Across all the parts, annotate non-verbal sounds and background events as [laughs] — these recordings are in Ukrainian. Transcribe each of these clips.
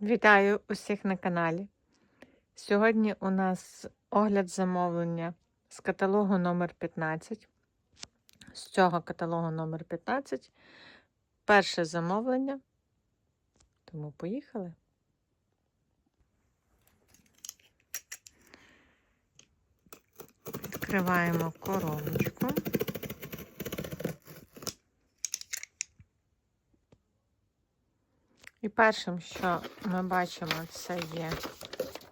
Вітаю усіх на каналі. Сьогодні у нас огляд замовлення з каталогу номер 15. З цього каталогу номер 15 перше замовлення. Тому поїхали. Відкриваємо коробочку. Першим, що ми бачимо, це є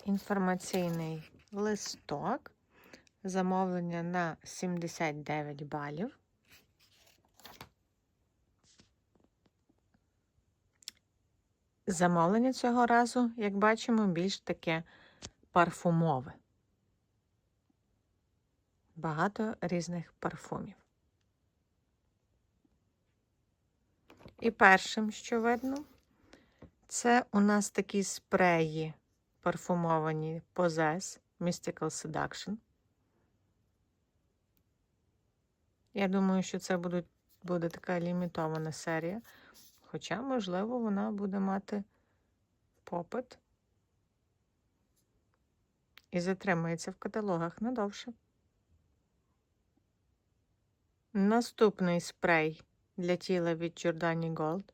інформаційний листок. Замовлення на 79 балів. Замовлення цього разу, як бачимо, більш таке парфумове. Багато різних парфумів. І першим, що видно, це у нас такі спреї парфумовані Possess Mystical Seduction. Я думаю, що це буде, буде така лімітована серія. Хоча, можливо, вона буде мати попит і затримається в каталогах надовше. Наступний спрей для тіла від Giordani Gold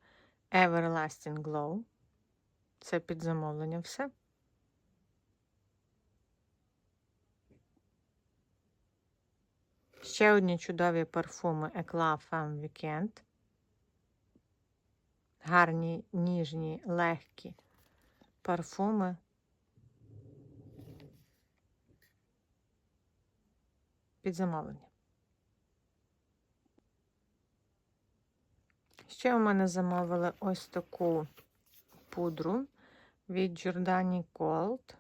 Everlasting Glow. Це під замовлення все. Ще одні чудові парфуми Eclat Femme Weekend. Гарні, ніжні, легкі парфуми. Під замовлення. Ще у мене замовили ось таку пудру від Giordani Gold.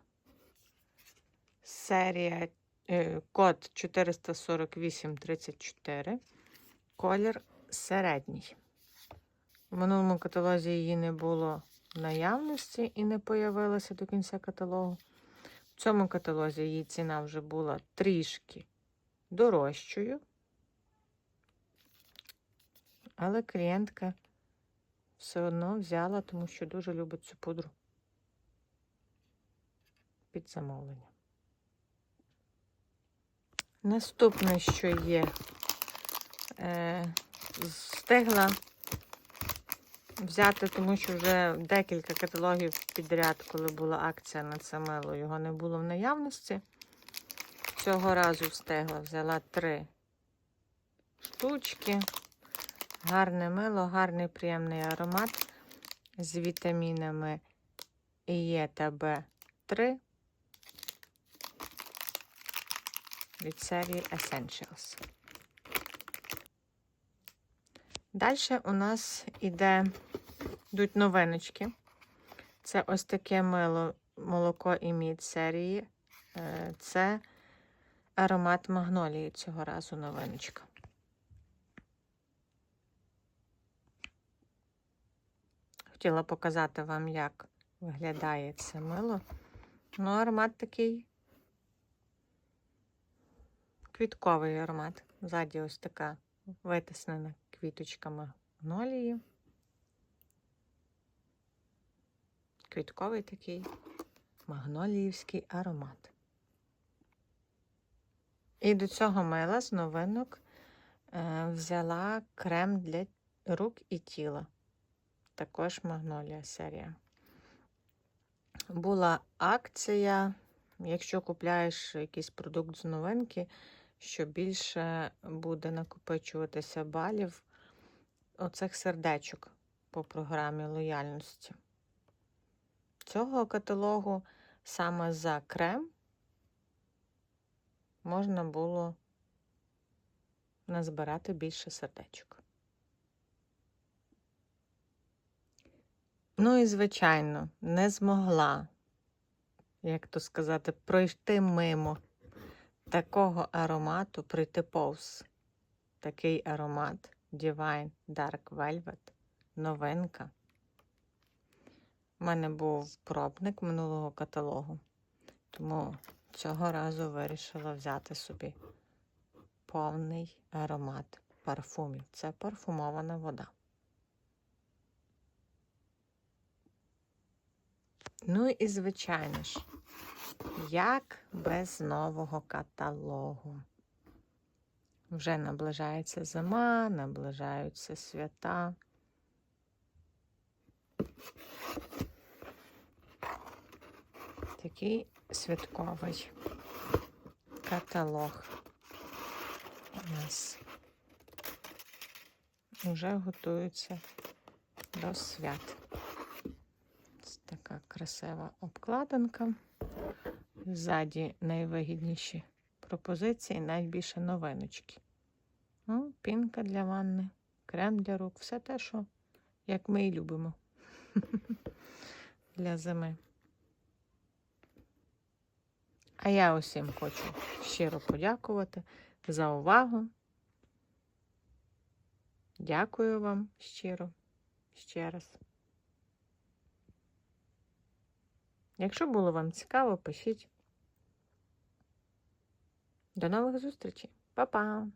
Серія е, код 44834. Колір середній. В минулому каталозі її не було в наявності і не появилася до кінця каталогу. В цьому каталозі її ціна вже була трішки дорожчою. Але клієнтка все одно взяла, тому що дуже любить цю пудру під замовлення. Наступне, що є, е, встигла взяти, тому що вже декілька каталогів підряд, коли була акція на це мило, його не було в наявності. Цього разу встигла, взяла три штучки. Гарне мило, гарний приємний аромат з вітамінами Е та В3 від серії Essentials. Далі у нас іде, йдуть новиночки. Це ось таке мило молоко і мід серії. Е, Це аромат магнолії цього разу новиночка. Хотіла показати вам, як виглядає це мило. Ну, аромат такий квітковий аромат. Ззаді ось така витиснена квіточка магнолії. Квітковий такий магноліївський аромат. І до цього мила з новинок е, взяла крем для рук і тіла. Також магнолія серія. Була акція, якщо купляєш якийсь продукт з новинки, що більше буде накопичуватися балів оцих сердечок по програмі лояльності. Цього каталогу саме за крем можна було назбирати більше сердечок. Ну і, звичайно, не змогла, як то сказати, пройти мимо такого аромату, прийти повз. Такий аромат Divine Dark Velvet, новинка. У мене був пробник минулого каталогу, тому цього разу вирішила взяти собі повний аромат парфумів. Це парфумована вода. Ну і звичайно ж, як без нового каталогу. Вже наближається зима, наближаються свята. Такий святковий каталог у нас вже готується до свят. Ось така красива обкладинка. Ззаді найвигідніші пропозиції, найбільше новиночки. Ну, пінка для ванни, крем для рук, все те, що як ми і любимо [laughs] для зими. А я усім хочу щиро подякувати за увагу. Дякую вам щиро ще раз. Якщо було вам цікаво, пишіть. До нових зустрічей. Па-па!